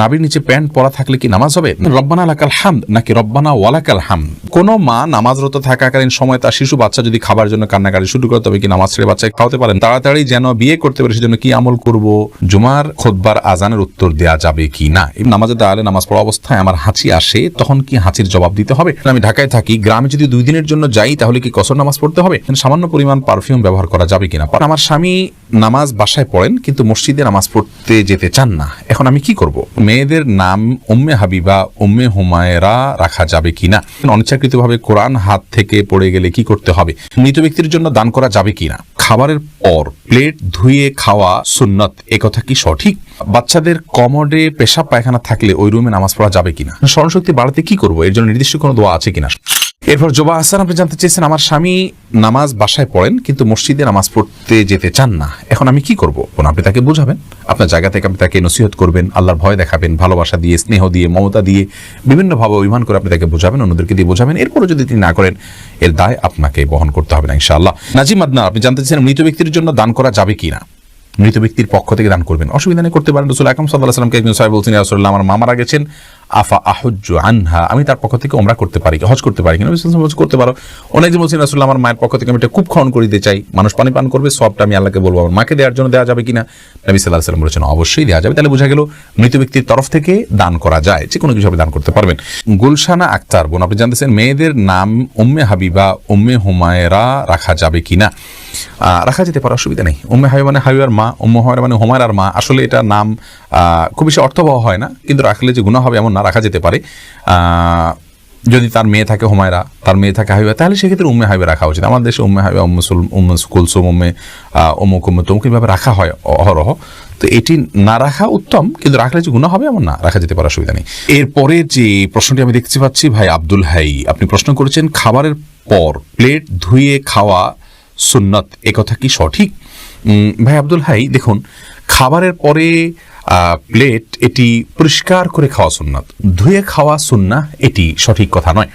নাবির নিচে প্যান্ট পরা থাকলে কি নামাজ হবে? রব্বানা লাকাল হামদ, নাকি রব্বানা ওয়ালাকাল হাম কোনো মা নামাজরত থাকাকালীন সময় তার শিশু বাচ্চা যদি খাবার জন্য কান্নাকাটি শুরু করে, তবে কি নামাজ ছেড়ে বাচ্চাকে খাওয়াতে পারেন? তাড়াতাড়ি যেন বিয়ে করতে পারে, সেজন্য কি আমল করব? জুমার খোদবার আজানের উত্তর দেওয়া যাবে কি না? নামাজে দাঁড়ালে নামাজ পড়া অবস্থায় আমার হাঁচি আসে, তখন কি হাঁচির জবাব দিতে হবে? আমি ঢাকায় থাকি, গ্রামে যদি দুই দিনের জন্য যাই, তাহলে কি কসর নামাজ পড়তে হবে? সামান্য পরিমাণ পারফিউম ব্যবহার করা যাবে কিনা? আমার স্বামী নামাজ বাসায় পড়েন, কিন্তু মসজিদে নামাজ পড়তে যেতে চান না। এখন আমি কি করব? মেয়েদের নাম উম্মে হাবিবা, উম্মে হুমায়রা রাখা যাবে কিনা অনিচ্ছাকৃতভাবে কোরআন হাত থেকে পড়ে গেলে কি করতে হবে? মৃত ব্যক্তির জন্য দান করা যাবে কিনা খাবারের পর প্লেট ধুয়ে খাওয়া সুন্নত, এ কথা কি সঠিক? বাচ্চাদের কমডে পেশাব পায়খানা থাকলে ওই রুমে নামাজ পড়া যাবে কিনা স্মরণশক্তি বাড়াতে কি করব? এর জন্য নির্দিষ্ট কোনো দোয়া আছে কিনা এরপর জোবা হাসান, আপনি জানতে চেয়েছেন আমার স্বামী নামাজ বাসায় পড়েন, কিন্তু মসজিদে নামাজ পড়তে যেতে চান না। এখন আমি কি করব? কোন আপনি তাকে বোঝাবেন? আপনার জায়গা থেকে আপনি তাকে নসিহত করবেন, আল্লাহর ভয় দেখাবেন, ভালোবাসা দিয়ে, স্নেহ দিয়ে, মমতা দিয়ে, বিভিন্নভাবে অভিমান করে আপনি তাকে বোঝাবেন, অন্যদেরকে দিয়ে বোঝাবেন। এরপরও যদি তিনি না করেন, এর দায় আপনাকে বহন করতে হবে না, ইনশাআল্লাহ। নাজিম আদনা, আপনি জানতে চেয়েছেন মৃত ব্যক্তির জন্য দান করা যাবে কি না মৃত ব্যক্তির পক্ষ থেকে দান করবেন। অসুবিধা নেই, করতে পারেন। রসুল আকরম সাল্লাহ সাল্লামকে একজন সাহেব বলছেন আমার মামারা গেছেন। আফা আহজ্জ আনহা, আমি তার পক্ষ থেকে ওমরা করতে পারি, হজ করতে পারি। কিনা করতে পারো। অনেক বলছেন রাসুল্লাহ আমার মায়ের পক্ষ থেকে আমি এটা খুব খনন করে দিতে চাই। মানুষ পানি পান করবে, সবটা আমি আল্লাহকে বলব। আমার মাকে দেওয়ার জন্য দেওয়া যাবে কিনা? নবী সাল্লাহ সাল্লাম বলেছেন, অবশ্যই দেওয়া যাবে। তাহলে বোঝা গেল, মৃত ব্যক্তির তরফ থেকে দান করা যায়। যে কোনো কিছু আপনি দান করতে পারবেন। গুলশানা আক্তার বোন, আপনি জানতেছেন মেয়েদের নাম উম্মে হাবিবা, উম্মে হুমায়রা রাখা যাবে কিনা? রাখা যেতে পারে, অসুবিধা নেই। উম্মে হাবিবা মানে হাবিবার মা, উম্মে হুমায়রা মানে হুমায়রার মা। আসলে এটা নাম খুব বেশি অর্থবহ হয় না। কিন্তু রাখলে যে গুণা হবে, এমন না রাখা যেতে পারে। যদি তার মেয়ে থাকে হুমায়রা, তার মেয়ে থাকে হাইবা তাহলে সেক্ষেত্রে উম্মে হাইবে রাখা উচিত। আমাদের দেশে উম্মে হাইবা উম্মসুল উম্ম কুলসুম, উম্মে অমুক উম্মে তমুক এইভাবে রাখা হয়? অহরহ। তো এটি না রাখা উত্তম, কিন্তু রাখলে যে গুণা হবে এমন না, রাখা যেতে পারে অসুবিধা নেই। এরপরে যে প্রশ্নটি আমি দেখতে পাচ্ছি, ভাই আব্দুল হাই, আপনি প্রশ্ন করেছেন, খাবারের পর প্লেট ধুয়ে খাওয়া সুন্নত একথা কি সঠিক? ভাই আব্দুল হাই, দেখুন, খাবারের পরে প্লেট এটি পরিষ্কার করে খাওয়া সুন্নাত। ধুয়ে খাওয়া সুন্না এটি সঠিক কথা নয়।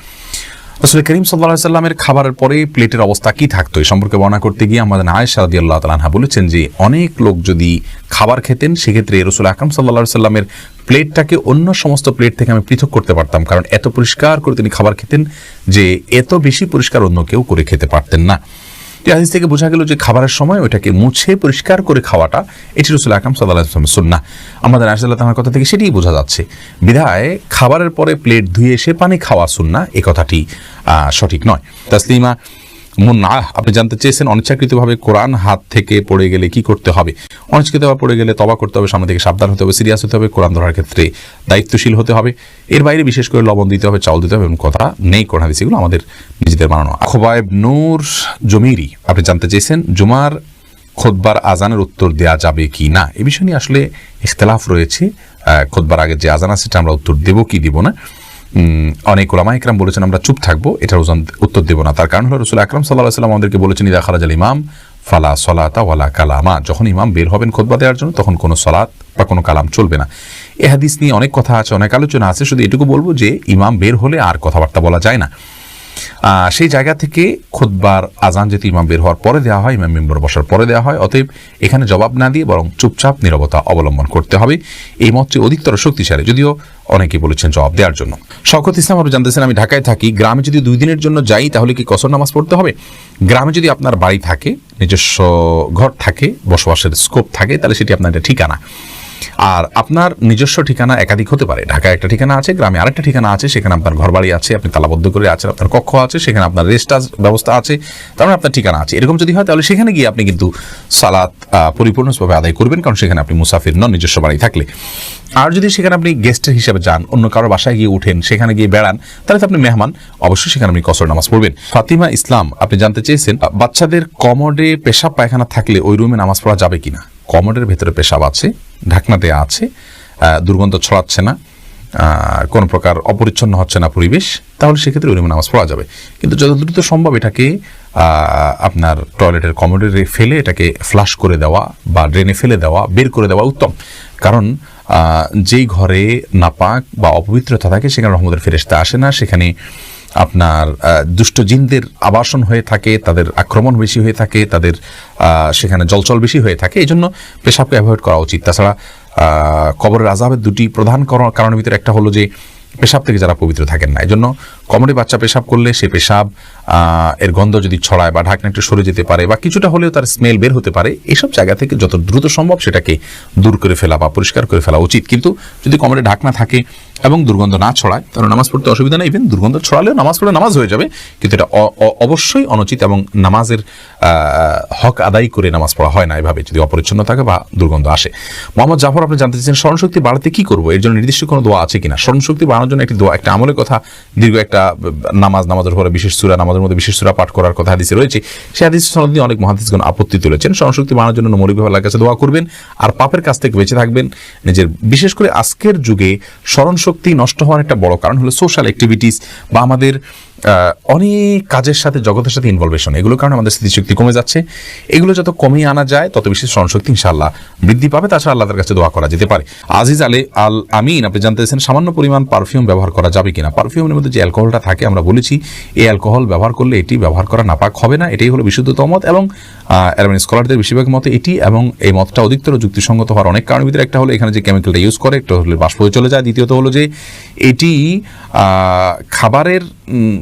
রসুল করিম সাল্লা সাল্লামের খাবারের পরে প্লেটের অবস্থা কি থাকতো এই সম্পর্কে বর্ণনা করতে গিয়ে আমাদের আয়েশা রাদি আল্লাহ তালাহা বলেছেন যে, অনেক লোক যদি খাবার খেতেন, সেক্ষেত্রে রসুল আকরম সাল্লা সাল্লামের প্লেটটাকে অন্য সমস্ত প্লেট থেকে আমি পৃথক করতে পারতাম। কারণ এত পরিষ্কার করে তিনি খাবার খেতেন যে, এত বেশি পরিষ্কার অন্য কেউ করে খেতে পারতেন না। হাদিস থেকে বোঝা গেল যে খাবারের সময় ওইটাকে মুছে, পরিষ্কার করে খাওয়াটা এটি রসুল আকরাম সাল্লাহ সুন্না আমাদের আসাল্লাহ তামার কথা থেকে সেটিই বোঝা যাচ্ছে। বিধায় খাবারের পরে প্লেট ধুয়ে এসে পানি খাওয়া সুন্না এ কথাটি সঠিক নয়। তাসলিমা মুন্নাহ আপনি জানতে চেয়েছেন, অনিচ্ছাকৃতভাবে কোরআন হাত থেকে পড়ে গেলে কি করতে হবে? অনিচ্ছাকৃতভাবে পড়ে গেলে তবা করতে হবে, সামনে থেকে সাবধান হতে হবে, সিরিয়াস হতে হবে, কোরআন ধরার ক্ষেত্রে দায়িত্বশীল হতে হবে। এর বাইরে বিশেষ করে লবণ দিতে হবে, চাউল দিতে হবে এবং কথা নেই কোরআন হাদিস, এগুলো আমাদের নিজেদের বানানো। খোবায়েব নূর জমিরি, আপনি জানতে চেয়েছেন, জুমার খোদবার আজানের উত্তর দেয়া যাবে কি না? এ বিষয় নিয়ে আসলে ইখতলাফ রয়েছে। খোদবার আগে যে আজান আছে, সেটা আমরা উত্তর দেবো, কি দিব না? অনেক ওলামা একরাম বলেছেন, আমরা চুপ থাকব এটার ওজন উত্তর দেবো না। তার কারণ হলো রসুল আকরাম সাল্লাহ সাল্লাম আমাদেরকে বলেছেন, ইদা খারাজ আল ইমাম, ফালা সলাতা ওয়ালা কালামা। যখন ইমাম বের হবেন খোদবা দেওয়ার জন্য, তখন কোনো সলাত বা কোনো কালাম চলবে না। এ হাদিস নিয়ে অনেক কথা আছে, অনেক আলোচনা আছে। শুধু এটুকু বলব যে, ইমাম বের হলে আর কথাবার্তা বলা যায় না। সেই জায়গা থেকে খুদ্বার আজান যেহেতু ইমাম বের হওয়ার পরে দেওয়া হয়, ইমাম মেম্বর বসার পরে দেওয়া হয়। অতএব এখানে জবাব না দিয়ে বরং চুপচাপ নিরবতা অবলম্বন করতে হবে। এই মতটি অধিকতর শক্তিশালী, যদিও অনেকে বলেছেন জবাব দেওয়ার জন্য। শওকত ইসলাম আরও জানতেছেন, আমি ঢাকায় থাকি, গ্রামে যদি দুই দিনের জন্য যাই, তাহলে কি কসর নামাজ পড়তে হবে? গ্রামে যদি আপনার বাড়ি থাকে, নিজস্ব ঘর থাকে, বসবাসের স্কোপ থাকে, তাহলে সেটি আপনার ঠিকানা। আর আপনার নিজস্ব ঠিকানা একাধিক হতে পারে। ঢাকায় একটা ঠিকানা আছে, গ্রামে আরেকটা ঠিকানা আছে, সেখানে আপনার ঘর বাড়ি আছে, আপনি তালাবদ্ধ করে আছেন আপনার কক্ষ আছে, সেখানে আপনার রেস্ট ব্যবস্থা আছে, তার মানে আপনার ঠিকানা আছে। এরকম যদি হয়, তাহলে সেখানে গিয়ে আপনি কিন্তু সালাত পরিপূর্ণভাবে আদায় করবেন, কারণ সেখানে আপনি মুসাফির নন, নিজস্ব বাড়ি থাকলে। আর যদি সেখানে আপনি গেস্টের হিসেবে যান, অন্য কারও বাসায় গিয়ে উঠেন, সেখানে গিয়ে বেড়ান, তাহলে তো আপনি মেহমান, অবশ্যই সেখানে আপনি কসর নামাজ পড়বেন। ফাতিমা ইসলাম, আপনি জানতে চেয়েছেন, বাচ্চাদের কমোডে পেশাব পায়খানা থাকলে ওই রুমে নামাজ পড়া যাবে কিনা? কমোডের ভেতরে পেশাব আছে, ঢাকনা দেওয়া আছে দুর্গন্ধ ছড়াচ্ছে না কোনো প্রকার অপরিচ্ছন্ন হচ্ছে না পরিবেশ, তাহলে সেক্ষেত্রে ওই নামাজ পড়া যাবে। কিন্তু যত দ্রুত সম্ভব এটাকে আপনার টয়লেটের কমোডে ফেলে এটাকে ফ্লাশ করে দেওয়া বা ড্রেনে ফেলে দেওয়া, বের করে দেওয়া উত্তম। কারণ যেই ঘরে নাপাক বা অপবিত্রতা থাকে, সেখানে রহমদের ফেরেস্তা আসে না, সেখানে আপনার দুষ্ট জিনদের আবাসন হয়ে থাকে, তাদের আক্রমণ বেশি হয়ে থাকে, তাদের সেখানে জলচল বেশি হয়ে থাকে এই জন্য পেশাবকে অ্যাভয়েড করা উচিত। তাছাড়া কবরের আজাবের দুটি প্রধান কারণ- কারণের ভিতরে একটা হলো যে, পেশাব থেকে যারা পবিত্র থাকেন না এই জন্য কমরে বাচ্চা পেশাব করলে সে পেশাব এর গন্ধ যদি ছড়ায় বা ঢাকনা একটু সরে যেতে পারে বা কিছুটা হলেও তার স্মেল বের হতে পারে এইসব জায়গা থেকে যত দ্রুত সম্ভব সেটাকে দূর করে ফেলা বা পরিষ্কার করে ফেলা উচিত। কিন্তু যদি কমরে ঢাকনা থাকে এবং দুর্গন্ধ না ছড়ায়, তাহলে নামাজ পড়তে অসুবিধা নেই। ইভেন দুর্গন্ধ ছড়ালেও নামাজ পড়ে নামাজ হয়ে যাবে। কিন্তু এটা অবশ্যই অনুচিত এবং নামাজের হক আদায় করে নামাজ পড়া হয় না এভাবে যদি অপরিচ্ছন্ন থাকে বা দুর্গন্ধ আসে। মোহাম্মদ জাফর, আপনি জানতে চাইছেন স্মরণশক্তি বাড়াতে কি করব? এর জন্য নির্দিষ্ট কোনো দোয়া আছে কিনা? স্মরণশক্তি বাড়ানোর জন্য একটি দোয়া, একটা আমলের কথা, দীর্ঘ একটা নামাজ, নামাজের পরে বিশেষ সুরা, নামাজের মধ্যে বিশেষ সুরা পাঠ করার কথা হাদিসে রয়েছে। সে হাদিস সনদ নিয়ে অনেক মহাদিসগণ আপত্তি তুলেছেন। সংশক্তি মানার জন্য মৌলিকভাবে আল্লাহর কাছে দোয়া করবেন আর পাপের কাছ থেকে বেঁচে থাকবেন। নিজের, বিশেষ করে আজকের যুগে স্মরণশক্তি নষ্ট হওয়ার একটা বড় কারণ হলো সোশ্যাল অ্যাক্টিভিটিস বা আমাদের অনেক কাজের সাথে, জগতের সাথে ইনভলভেশন এগুলোর কারণে আমাদের স্মৃতিশক্তি কমে যাচ্ছে। এগুলো যত কমিয়ে আনা যায়, তত বেশি স্মরণশক্তি ইনশাল্লাহ বৃদ্ধি পাবে। তাছাড়া আল্লাহর কাছে দোয়া করা যেতে পারে। আজিজ আলে আল আমিন, আপনি জানতে চাইছেন সামান্য পরিমাণ পারফিউম ব্যবহার করা যাবে কিনা? পারফিউমের মধ্যে যে অ্যালকোহলটা থাকে, আমরা বলেছি, এই অ্যালকোহল ব্যবহার করলে এটি ব্যবহার করা নাপাক হবে না। এটাই হলো বিশুদ্ধতম মত এবং অ্যালবানি স্কলারদের বেশিরভাগ মতে এটি এবং এই মতটা অধিকতর যুক্তিসঙ্গত হওয়ার অনেক কারণের ভিতরে। একটা হলো এখানে যে কেমিক্যালটা ইউজ করে, একটা হলো বাষ্প হয়ে চলে যায়। দ্বিতীয়ত হলো যে এটি খাবারের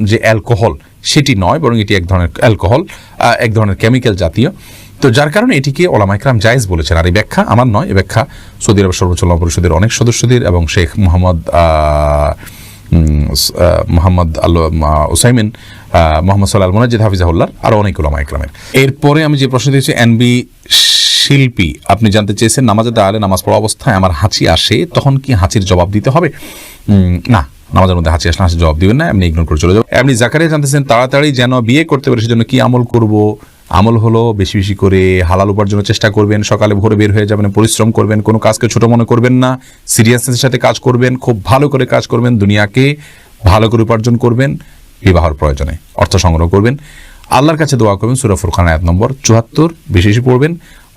যে অ্যালকোহল, সেটি নয়, বরং এটি এক ধরনের অ্যালকোহল এক ধরনের কেমিক্যাল জাতীয়। তো যার কারণে এটিকে ওলামাইকরাম জায়েজ বলেছেন। আর এই ব্যাখ্যা আমার নয়, এই ব্যাখ্যা সৌদি আরব সর্বোচ্চ পরিষদের অনেক সদস্যদের এবং শেখ মোহাম্মদ মোহাম্মদ আল ওসাইমিন মোহাম্মদ সাল্লাহ মোনাজিদ হাফিজাহুল্লার আরও অনেক ওলামা ইকরামের। এরপরে আমি যে প্রশ্ন দিয়েছি, এনবি শিল্পী, আপনি জানতে চেয়েছেন নামাজের দাঁড়ালে নামাজ পড়া অবস্থায় আমার হাঁচি আসে, তখন কি হাঁচির জবাব দিতে হবে? না। নামাজের মধ্যে হাঁচি আসলে হাঁচির জবাব দিবেন না, এমনি ইগনোর করে চলে যাব এমনি জাকারিয়া জানতেছেন, তাড়াতাড়ি যেন বিয়ে করতে পারে, সেজন্য কি আমল করব? আমল হলো বেশি বেশি করে হালাল উপার্জনের চেষ্টা করবেন, সকালে ভোরে বের হয়ে যাবেন, পরিশ্রম করবেন, কোনো কাজকে ছোট মনে করবেন না সিরিয়াসনেসের সাথে কাজ করবেন, খুব ভালো করে কাজ করবেন, দুনিয়াকে ভালো করে উপার্জন করবেন, বিবাহর প্রয়োজনে অর্থ সংগ্রহ করবেন। আল্লাহর কাছে দোয়া করবেন, সুরা ফুরখান আয়াত নম্বর চুয়াত্তর, বেশি বেশি পড়বেন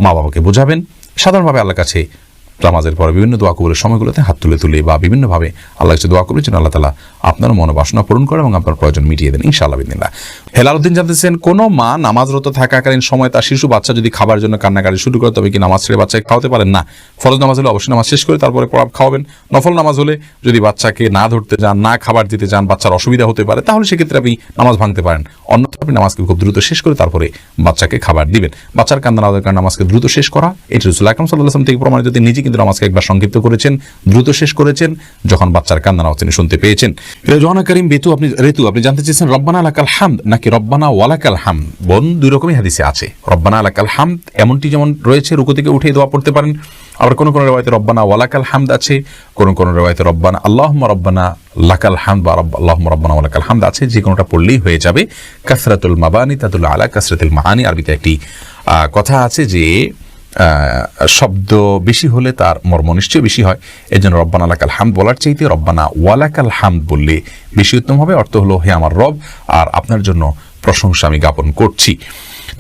মা বাবাকে বোঝাবেন, সাধারণভাবে আল্লাহর কাছে নামাজের পর বিভিন্ন দোয়া কবুলের সময়গুলোতে হাত তুলে তুলে বা বিভিন্নভাবে আল্লাহ কাছে দোয়া করবে যেন আল্লাহ তালা আপনার মনোবাসনা পূরণ করে এবং আপনার প্রয়োজন মিটিয়ে দেন, ইনশাআল্লাহ বিদিল্লাহ হেলাল উদ্দিন জানতেছেন, কোনো মা নামাজরত থাকাকালীন সময় তার শিশু বাচ্চা যদি খাবার জন্য কান্নাকাটি শুরু করে, তবে কি নামাজ ছেড়ে বাচ্চাকে খাওয়াতে পারেন? না। ফরজ নামাজ হলে অবশ্যই নামাজ শেষ করে তারপরে পড়া খাওয়াবেন। নফল নামাজ হলে যদি বাচ্চাকে না ধরতে যান, না খাবার দিতে যান, বাচ্চার অসুবিধা হতে পারে, তাহলে সেক্ষেত্রে আপনি নামাজ ভাঙতে পারেন। অন্যথা আপনি নামাজকে খুব দ্রুত শেষ করে তারপরে বাচ্চাকে খাবার দিবেন। বাচ্চার কান্না না কারণে নামাজকে দ্রুত শেষ করা এটি রসুল আকরম সাল্লাহ থেকে প্রমাণিত নিজে কিন্তু নামাজকে একবার সংক্ষিপ্ত করেছেন, দ্রুত শেষ করেছেন, যখন বাচ্চার নামাজ তিনি শুনতে পেয়েছেন। জোহানা করিম বেতু আপনি রেতু আপনি জানতে চেয়েছেন, রব্বানা আলাকাল হামদ, নাকি রব্বানা ওয়ালাকাল হাম বোন দুই রকমই হাদিসে আছে। রব্বানা আলাকাল হামদ এমনটি যেমন রয়েছে, রুকু থেকে উঠে দোয়া পড়তে পারেন। আবার কোন কোন রেওয়ায়তে রব্বানা ওয়ালাকাল হামদ আছে, কোন কোন রেওয়ায়তে রব্বানা আল্লাহুম্মা রব্বানা লাকাল হামদ বা আল্লাহুম্মা রব্বানা ওয়ালাকাল হামদ আছে, যে কোনোটা পড়লেই হয়ে যাবে। কাসরাতুল মাবানি তাদুল আলা কাসরাতুল মাহানি আরবিতে একটি কথা আছে যে শব্দ বেশি হলে তার মর্ম নিশ্চয় বেশি হয়। এই জন্য রব্বানা লাকাল হামদ বলার চাইতে রব্বানা ওয়ালাকাল হামদ বললে বেশি উত্তম হবে। অর্থ হলো, হে আমার রব, আর আপনার জন্য প্রশংসা আমি জ্ঞাপন করছি।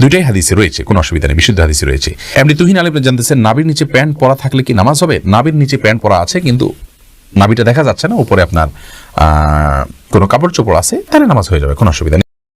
দুইটাই হাদিসে রয়েছে, কোনো অসুবিধা নেই, বিশুদ্ধ হাদিসে রয়েছে। এমনি তুহিন আলিম জানতেছেন নাবির নিচে প্যান্ট পরা থাকলে কি নামাজ হবে? নাবির নিচে প্যান্ট পরা আছে, কিন্তু নাবিটা দেখা যাচ্ছে না, উপরে আপনার কোনো কাপড় চোপড় আছে, তাহলে নামাজ হয়ে যাবে, কোনো অসুবিধা নেই।